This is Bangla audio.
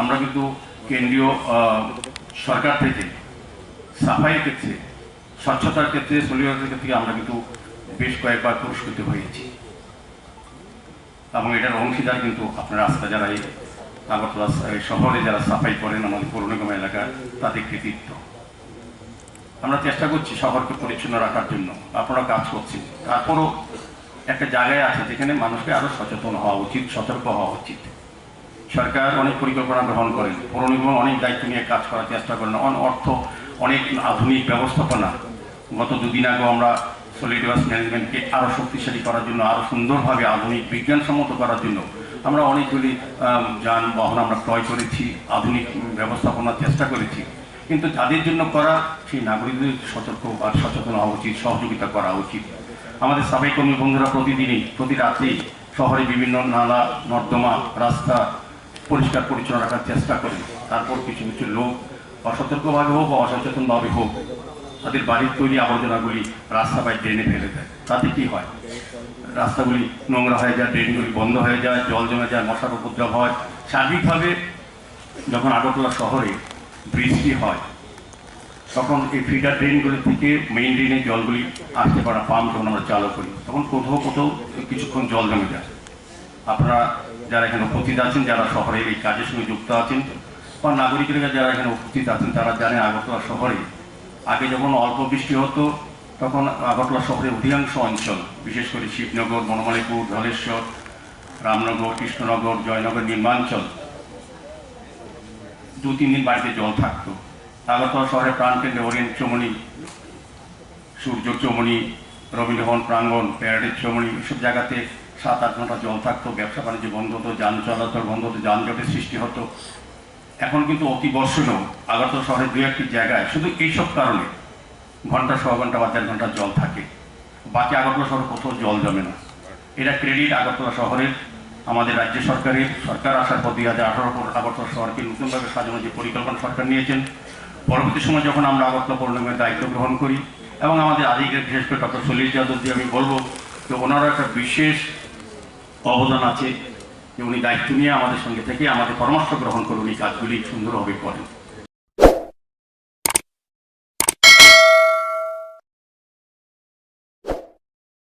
আমরা কিন্তু কেন্দ্রীয় সরকার থেকে, সাফাইয়ের ক্ষেত্রে, স্বচ্ছতার ক্ষেত্রে সলিডারিটির ক্ষেত্রে আমরা কিন্তু বেশ কয়েকবার পুরস্কৃত হয়েছি। এবং এটার অংশীদার কিন্তু আপনার রাস্তা যারা এই আগরতলা শহরে যারা সাফাই করেন আমাদের পৌর এলাকার তাদের কৃতিত্ব। আমরা চেষ্টা করছি শহরকে পরিচ্ছন্ন রাখার জন্য। আপনারা কাজ করছেন। তারপরও একটা জায়গায় আছে যেখানে মানুষকে আরও সচেতন হওয়া উচিত, সতর্ক হওয়া উচিত। সরকার অনেক পরিকল্পনা গ্রহণ করেন পৌর নিগম অনেক দায়িত্ব নিয়ে কাজ করার চেষ্টা করেন। অর্থ অনেক আধুনিক ব্যবস্থাপনা। গত দুদিন আগে আমরা সলিড ওয়েস্ট ম্যানেজমেন্টকে আরও শক্তিশালী করার জন্য আরও সুন্দরভাবে আধুনিক বিজ্ঞানসম্মত করার জন্য আমরা অনেকগুলি যানবাহন আমরা ক্রয় করেছি, আধুনিক ব্যবস্থাপনার চেষ্টা করেছি। কিন্তু যাদের জন্য করা, সেই নাগরিকদের সতর্ক বা সচেতন হওয়া উচিত, সহযোগিতা করা উচিত। আমাদের সাফাই কর্মী বন্ধুরা প্রতিদিনই, প্রতি রাত্রেই শহরে বিভিন্ন নালা, নর্দমা, রাস্তা পরিষ্কার পরিচ্ছন্ন রাখার চেষ্টা করেন তারপর কিছু কিছু লোক অসতর্কভাবে হোক বা অসচেতনভাবে হোক, তাদের বাড়ির তৈরি আবর্জনাগুলি রাস্তা বা ড্রেনে ফেলে দেয়। তাতে কি হয়? রাস্তাগুলি নোংরা হয়ে যায় ড্রেনগুলি বন্ধ হয়ে যায়, জল জমে যায়, মশার উপদ্রব হয়। সার্বিকভাবে যখন আগরতলা শহরে বৃষ্টি হয় তখন এই ফিডার ড্রেনগুলি থেকে মেইন ড্রেনে জলগুলি আসতে পারা পাম্প যখন আমরা চালু করি, তখন কোথাও কোথাও কিছুক্ষণ জল জমে যায়। আপনারা যারা এখানে উপস্থিত আছেন, যারা শহরে এই কাজের সঙ্গে যুক্ত আছেন, বা নাগরিকরা যারা এখানে উপস্থিত আছেন, তারা জানেন আগরতলা শহরে। আগে যখন অল্প বৃষ্টি হতো, তখন আগরতলা শহরের অধিকাংশ অঞ্চল, বিশেষ করে শিবনগর বনমালীপুর ধলেশ্বর, রামনগর, কৃষ্ণনগর, জয়নগর নির্মাঞ্চল দু তিন দিন বাড়িতে জল থাকতো। আগরতলা শহরের প্রাণকেন্দ্রে ওরিয়েন্ট চমনি, সূর্য চমনি, রবীন্দ্রভবন প্রাঙ্গণ, প্যারেডের চমনি, এসব জায়গাতে সাত আট ঘণ্টা জল থাকতো, ব্যবসা বাণিজ্য বন্ধ হতো, যান চলাচল বন্ধ হতো, যানজটের সৃষ্টি হতো। এখন কিন্তু অতি বর্ষণও আগরতলা শহরের দু একটি জায়গায় শুধু এইসব কারণে ঘণ্টা ছ ঘণ্টা বা চার ঘণ্টা জল থাকে। বাকি আগরতলা শহরে কোথাও জল জমে না। এটা ক্রেডিট আগরতলা শহরের, আমাদের রাজ্য সরকারের। সরকার আসার পর দুই হাজার আঠারো আগরতলা শহরকে নতুনভাবে সাজানোর যে পরিকল্পনা সরকার নিয়েছেন পরবর্তী সময় যখন আমরা আগরতলা পূর্ণিমের দায়িত্ব গ্রহণ করি এবং আমাদের আধিকারিক, বিশেষ করে ডক্টর সলিল যাদবজি আমি বলব যে ওনারও একটা বিশেষ অবদান আছে যে উনি দায়িত্ব নিয়ে আমাদের সঙ্গে থেকে আমাদের পরামর্শ গ্রহণ করে উনি কাজগুলি সুন্দরভাবে করেন।